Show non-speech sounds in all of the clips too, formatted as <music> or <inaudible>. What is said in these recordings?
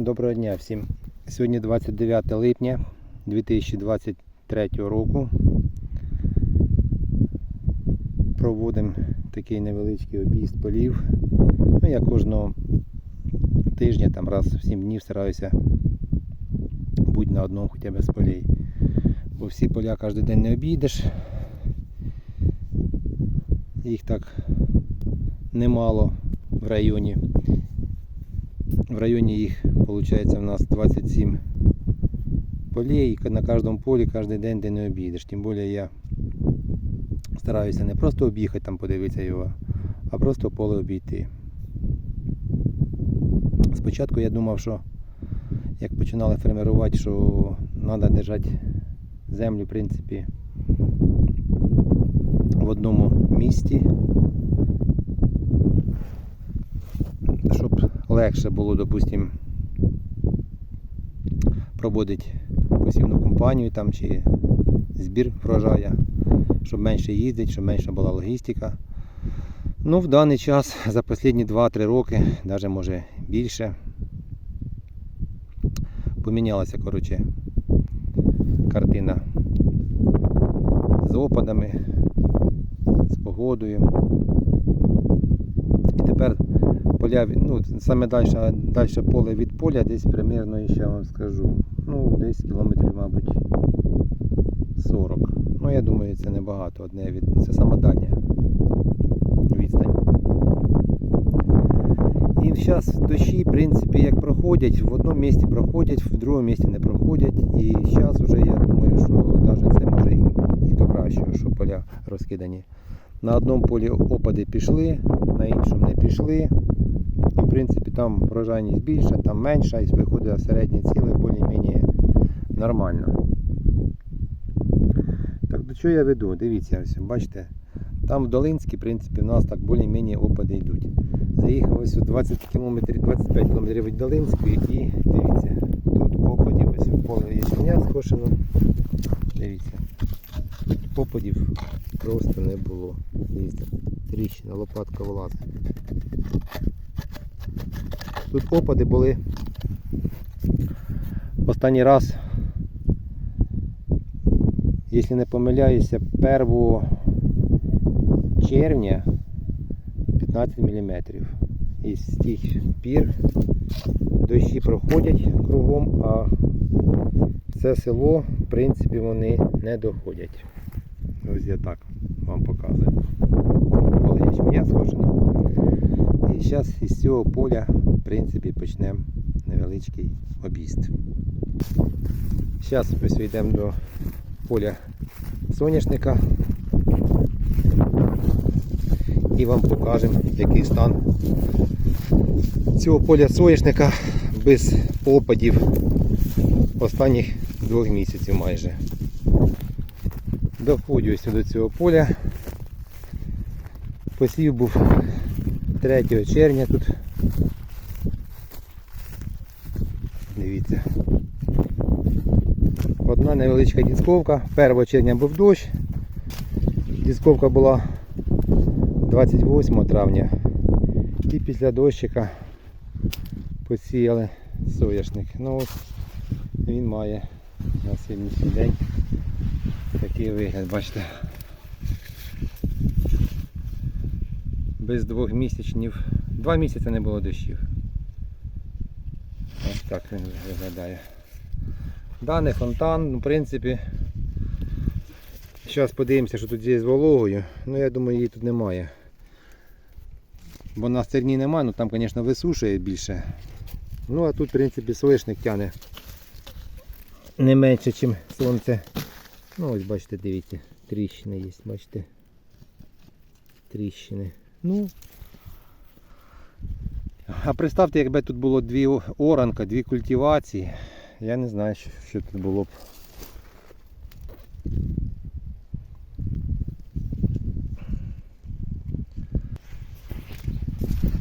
Доброго дня всім. Сьогодні 29 липня 2023 року. Проводимо такий невеличкий об'їзд полів. Ну, я кожного тижня, там раз в 7 днів стараюся бути на одному хоча б з полей. Бо всі поля кожен день не обійдеш. Їх так немало в районі. В районі їх виходить у нас 27 полей. І на кожному полі кожен день ти не обійдеш. Тим більше я стараюся не просто об'їхати там подивитися його, а просто поле обійти. Спочатку я думав, що як починали формувати, що треба держати землю, в принципі, в одному місці. щоб легше було, допустим, проводити посівну кампанію там чи збір врожая, щоб менше їздити, щоб менша була логістика. Ну, в даний час за останні 2-3 роки, навіть може більше, помінялася коротше, картина з опадами, з погодою. Поля, ну, саме далі, далі поле від поля, десь примірно, ще вам скажу, ну, десь кілометрів, мабуть, 40. Ну, я думаю, це небагато. Одне від... Це саме дальня відстань. І зараз дощі, в принципі, як проходять, в одному місці проходять, в другому місці не проходять. І зараз вже я думаю, що навіть це може і до кращого, що поля розкидані. На одному полі опади пішли, на іншому не пішли. Принципі там врожайність більша, там менша, і виходить середнє ціле більш-менш нормально. Так до чого я веду? Дивіться, ось, бачите, там в Долинській, в принципі, в нас так більш-менш опади йдуть. Заїхав ось у 20 км, 25 км від Долинської і дивіться, тут опадів, ось поле ячменя скошено. Дивіться. Опадів просто не було. Дивіться, тріщина, лопатка влазить. Тут опади були останній раз, якщо не помиляюся, 1 червня 15 мм. І з тих пір дощі проходять кругом, а це село, в принципі, вони не доходять. Ось я так вам показую. Поле ячменя схожено. І зараз із цього поля, в принципі, почнемо невеличкий об'їзд. Зараз ось йдемо до поля соняшника і вам покажемо, який стан цього поля соняшника без опадів останніх двох місяців майже. Доходжу ось до цього поля. Посів був 3 червня тут. Дивіться. Одна невеличка дісковка. 1 червня був дощ. Дісковка була 28 травня. І після дощика посіяли соняшник. Ну от він має на сьогоднішній день такий вигляд, бачите. Без двох місячнів. Два місяці не було дощів. Ось так він виглядає. Да, не фонтан, ну, в принципі. Зараз подивимося, що тут є з вологою. Ну я думаю її тут немає. Бо на стерні немає, ну там звісно висушує більше. Ну а тут в принципі соняшник тяне не менше, ніж сонце. Ну ось бачите, дивіться, тріщини є, бачите. Тріщини. Ну. А представте, якби тут було дві оранка, дві культивації. Я не знаю, що, що тут було б.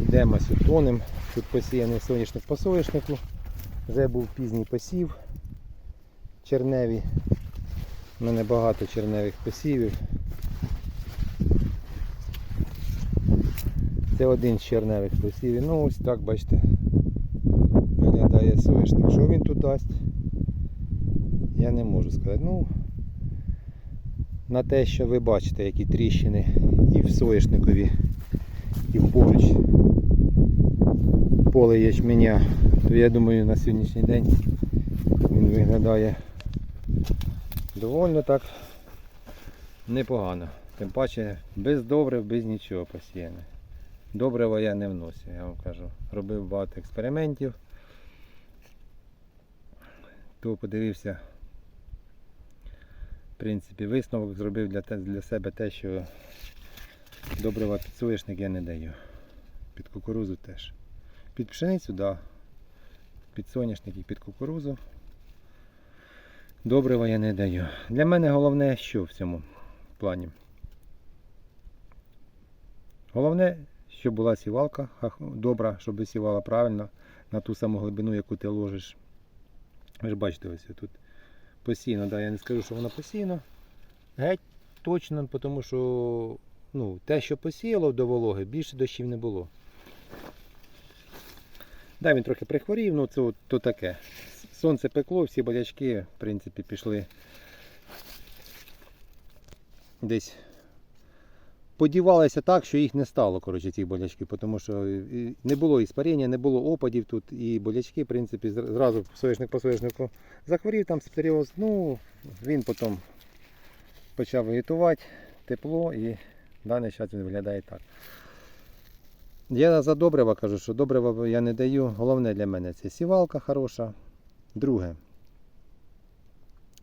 Йдемо сютоним. Тут посіяний соняшник по соняшнику. Вже був пізній посів. Черневі. У мене багато черневих посівів. Це один з черневих посівів. Ну ось так бачите. виглядає соняшник. Що він тут дасть? Я не можу сказати. Ну, на те, що ви бачите, які тріщини і в соняшникові, і в поруч поле ячменя, то я думаю на сьогоднішній день він виглядає доволі так непогано. Тим паче без добрив, без нічого посіяне. Добрива я не вносив, я вам кажу. Робив багато експериментів. То подивився, в принципі, висновок зробив для, для себе те, що добрива під соняшник я не даю. Під кукурузу теж. Під пшеницю, так. Да. Під соняшник і під кукурузу. Добрива я не даю. Для мене головне, що в цьому плані. Головне, щоб була сівалка добра, щоб висівала правильно на ту саму глибину, яку ти ложиш. Ви ж бачите, ось тут постійно, да, я не скажу, що воно постійно. Геть точно, тому що ну, те, що посіяло до вологи, більше дощів не було. Да, він трохи прихворів, ну це то таке. Сонце пекло, всі болячки, в принципі, пішли десь подівалися так, що їх не стало, коротше, ці болячки, тому що не було іспарення, не було опадів тут, і болячки, в принципі, зразу соняшник по соняшнику захворів, там септеріоз, ну, він потім почав вегетувати, тепло і в даний час він виглядає так. Я за добрива кажу, що добрива я не даю. Головне для мене це сівалка хороша. Друге.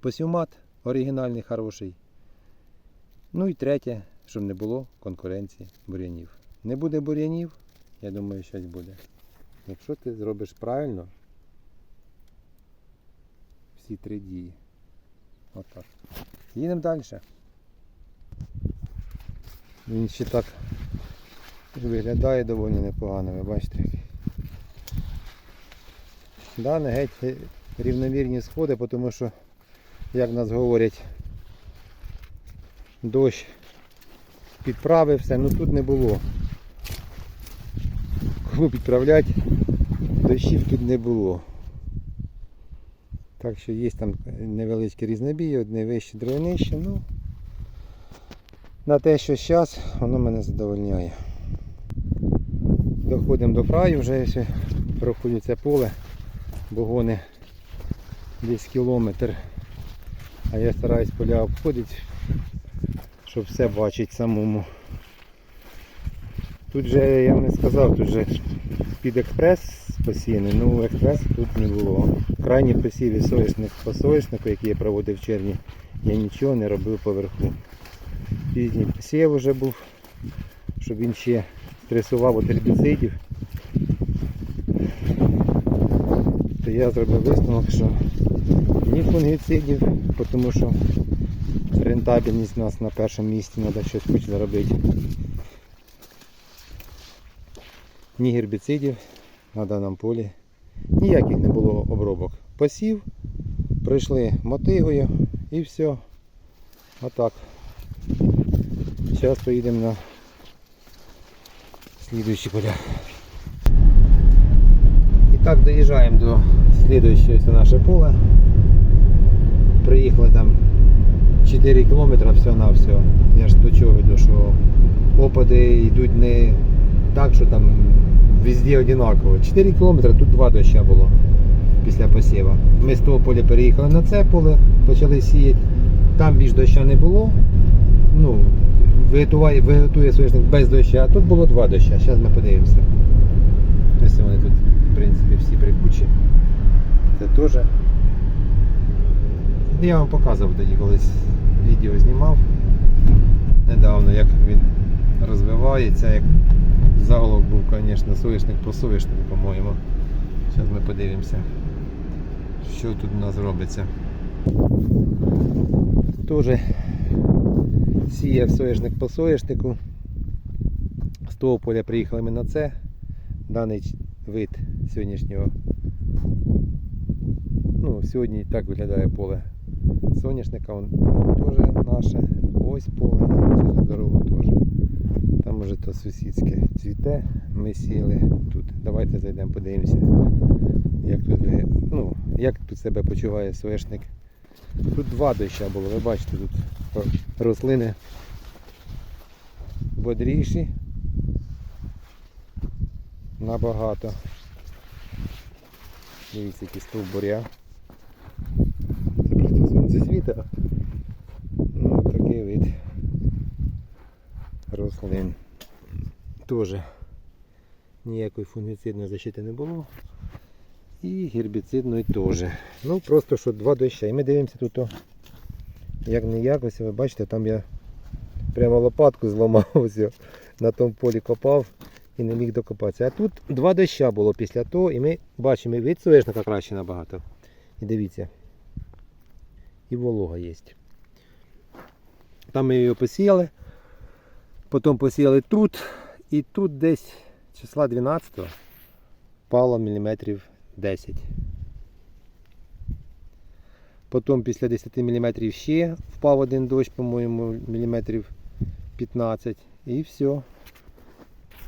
Посівмат оригінальний хороший. Ну і третє, щоб не було конкуренції бур'янів. Не буде бур'янів, я думаю, щось буде. Якщо ти зробиш правильно всі три дії. Отак. Їдемо далі. Він ще так виглядає доволі непогано, ви бачите. Да, не геть рівномірні сходи, тому що, як нас говорять, дощ підправив все, ну тут не було. Кому підправляти, дощів тут не було. Так що є там невеличкі різнобій, одне вище, друге нижче, ну на те, що зараз, воно мене задовольняє. Доходимо до краю, вже якщо проходю це поле, богони десь кілометр. А я стараюсь поля обходити, щоб все бачити самому. Тут же, я не сказав, тут же під експрес посіяний, ну експрес тут не було. Крайні посіві соняшник по соняшнику, який я проводив в червні, я нічого не робив поверху. Пізній посів вже був, щоб він ще стресував від гербіцидів. То я зробив висновок, що ні фунгіцидів, тому що рентабельність у нас на першому місці, треба щось хоч заробити. Ні гербіцидів на даному полі. Ніяких не було обробок. Посів, пройшли мотигою і все. Отак. Зараз поїдемо на слідуючі поля. І так доїжджаємо до слідуючого наше поле. Приїхали там 4 кілометри все. Я ж до чого веду, що опади йдуть не так, що там везде однаково. 4 кілометри, тут два доща було після посіва. Ми з того поля переїхали на це поле, почали сіяти. Там більш доща не було. Ну, виготує, виготує соняшник без доща, а тут було два доща. Зараз ми подивимося. Ось вони тут, в принципі, всі прикучі. Це теж. Я вам показував тоді колись відео знімав недавно, як він розвивається, як заголовок був, звісно, соняшник по соняшнику, по-моєму. Зараз ми подивимося, що тут у нас робиться. Теж сіяв соняшник по соняшнику. З того поля приїхали ми на це. Даний вид сьогоднішнього. Ну, сьогодні так виглядає поле соняшника. Вон, вон теж наше. Ось поле, через дорогу теж. Там може то сусідське цвіте. Ми сіли тут. Давайте зайдемо, подивимося, як тут, ну, як тут себе почуває соєшник. Тут два доща було, ви бачите, тут рослини бодріші. Набагато. Дивіться, які стовбуря. Світа. Ну, такий вид рослин. Тоже ніякої фунгіцидної защити не було. І гербіцидної теж. Ну просто що два доща. І ми дивимося тут, о, як не як, ось ви бачите, там я прямо лопатку зламав, <laughs> ось, на тому полі копав і не міг докопатися. А тут два доща було після того, і ми бачимо, від соєшника краще набагато. І дивіться. І волога є. Там ми його посіяли. Потім посіяли тут. І тут десь числа 12 впало міліметрів 10. Потім після 10 мм ще впав один дощ, по-моєму, міліметрів 15. І все.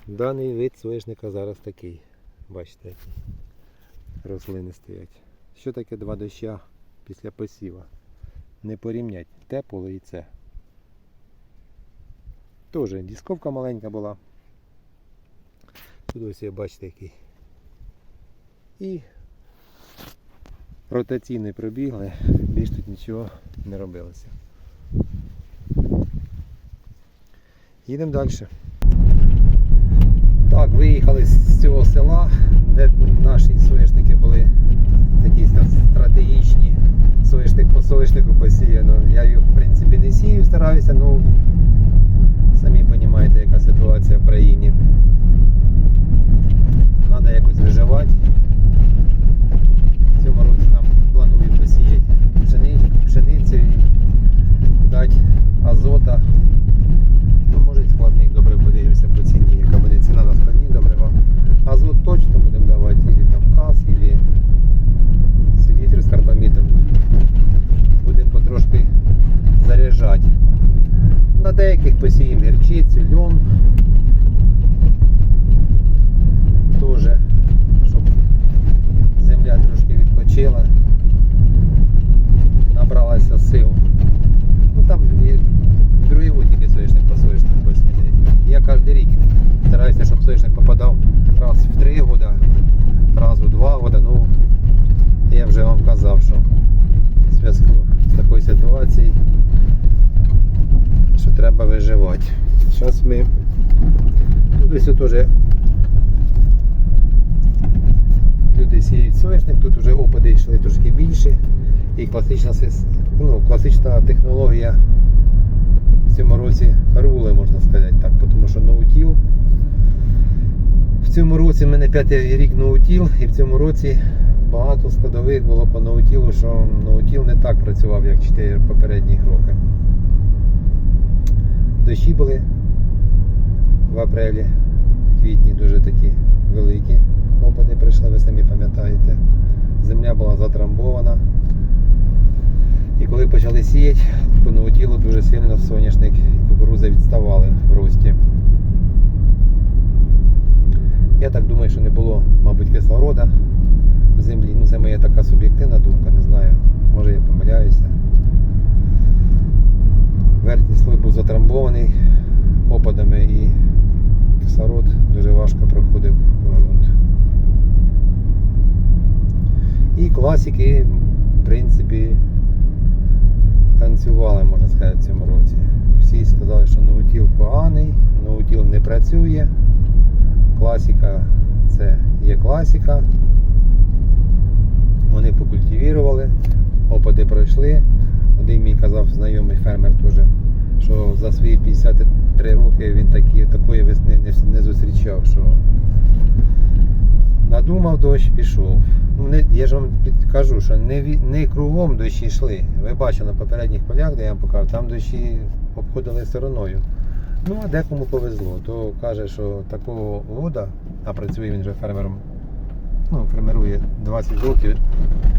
Даний вид соєшника зараз такий. Бачите, які рослини стоять. Що таке два доща після посіва? Не порівнять те поле і це. Тоже дісковка маленька була. Тут ось ви бачите який. І ротаційний пробігли, більш тут нічого не робилося. Їдемо далі. Так, виїхали з цього села, де наші соєшники були такі стратегічні. Соєшнику посіяно. Я його в принципі не сію, стараюся, ну самі розумієте, яка ситуація в країні. Треба якось виживати. В цьому році там планую посіяти пшени- пшеницю і дати азота. Ну, може і складних добрив подивимося по ціні, яка буде ціна на складні добрива. Азот точно будемо давати, або там каз, або селітру з карбамідом. Будемо потрошки заряджати. На деяких посіємо гірчицю, льон. 8. Тут десь теж люди сіють соняшник, тут вже опади йшли трошки більше. І класична ну, класична технологія в цьому році рули, можна сказати, так, тому що ноутіл. В цьому році в мене п'ятий рік ноутіл і в цьому році багато складових було по ноутілу, що ноутіл не так працював, як 4 попередніх роки. Дощі були в апрелі, квітні дуже такі великі опади прийшли, ви самі пам'ятаєте. Земля була затрамбована. І коли почали сіяти, по ноутілу дуже сильно соняшник і кукуруза відставали в рості. Я так думаю, що не було, мабуть, кислорода в землі. Ну, це моя така суб'єктивна думка, не знаю. Може я помиляюся. Верхній слой був затрамбований опадами і кислород дуже важко проходив ґрунт. І класики, в принципі, танцювали, можна сказати, в цьому році. Всі сказали, що ноутіл поганий, ноутіл не працює. Класика це є класика. Вони покультивірували, опади пройшли. Один мій казав знайомий фермер теж, що за свої 53 роки він такі, такої зустрічав, що надумав дощ, пішов. Ну, не, я ж вам підкажу, що не, не кругом дощі йшли. Ви бачили на попередніх полях, де я вам показав, там дощі обходили стороною. Ну, а декому повезло, то каже, що такого года, а працює він вже фермером, ну, фермерує 20 років,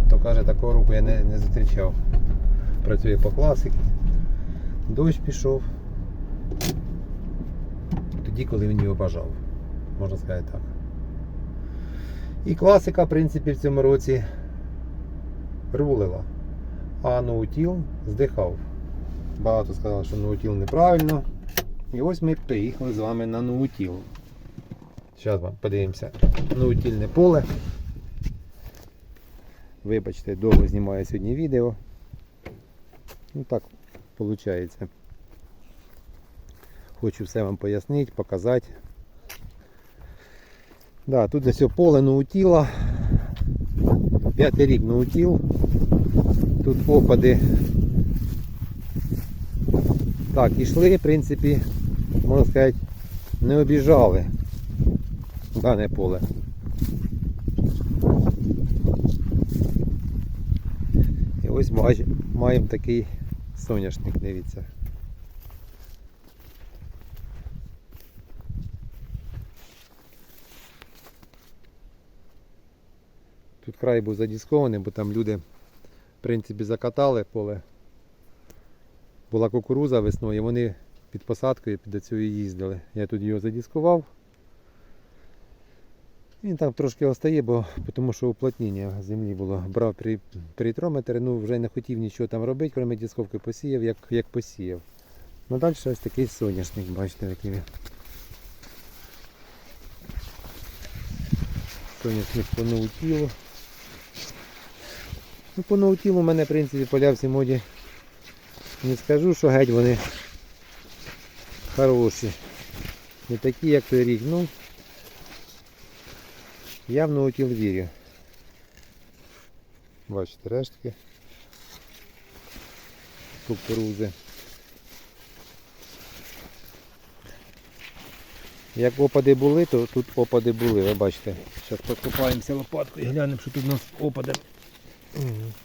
то каже, такого року я не, не зустрічав. Працює по класиці. Дощ пішов. тоді, коли він його бажав. Можна сказати так. І класика, в принципі, в цьому році рулила. А ноутіл здихав. Багато сказали, що ноутіл неправильно. І ось ми приїхали з вами на ноутіл. Зараз вам подивимося. Ноутільне поле. Вибачте, довго знімаю сьогодні відео. Ну так виходить. Хочу все вам пояснити, показати. Да, тут ось поле ноутіла. П'ятий рік ноутіл. Тут опади. Так, ішли, в принципі, можна сказати, не обіжали дане поле. І ось маємо такий соняшник, дивіться. Тут край був задіскований, бо там люди, в принципі, закатали поле. Була кукуруза весною, і вони під посадкою під оцю їздили. Я тут його задіскував. Він там трошки остає, бо тому що уплотнення землі було. Брав при, ну вже не хотів нічого там робити, крім дісковки посіяв, як, як посіяв. Ну далі ось такий соняшник, бачите, який він. Соняшник по ноутілу. Ну, по ноутілу у мене, в принципі, поля в цій моді. Не скажу, що геть вони хороші. Не такі, як той рік. Ну, я в ноутіл вірю. Бачите, рештки кукурузи. Як опади були, то тут опади були, ви бачите. Зараз покопаємося лопаткою і глянемо, що тут у нас опади. Mm.